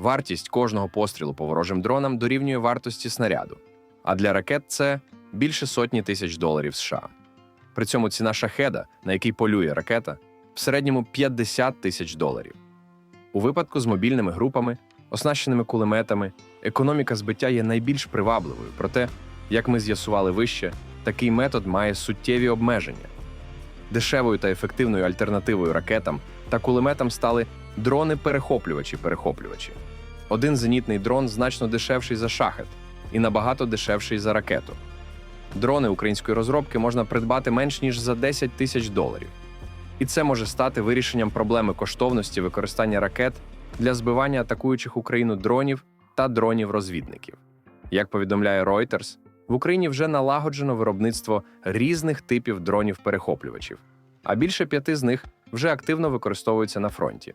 Вартість кожного пострілу по ворожим дронам дорівнює вартості снаряду, а для ракет це більше сотні тисяч доларів США. При цьому ціна шахеда, на який полює ракета, в середньому 50 тисяч доларів. У випадку з мобільними групами, оснащеними кулеметами, економіка збиття є найбільш привабливою. Проте, як ми з'ясували вище, такий метод має суттєві обмеження. Дешевою та ефективною альтернативою ракетам та кулеметам стали дрони-перехоплювачі-перехоплювачі. Один зенітний дрон значно дешевший за шахет і набагато дешевший за ракету. Дрони української розробки можна придбати менш ніж за 10 тисяч доларів. І це може стати вирішенням проблеми коштовності використання ракет для збивання атакуючих Україну дронів та дронів-розвідників. Як повідомляє Reuters, в Україні вже налагоджено виробництво різних типів дронів-перехоплювачів, а більше п'яти з них вже активно використовуються на фронті.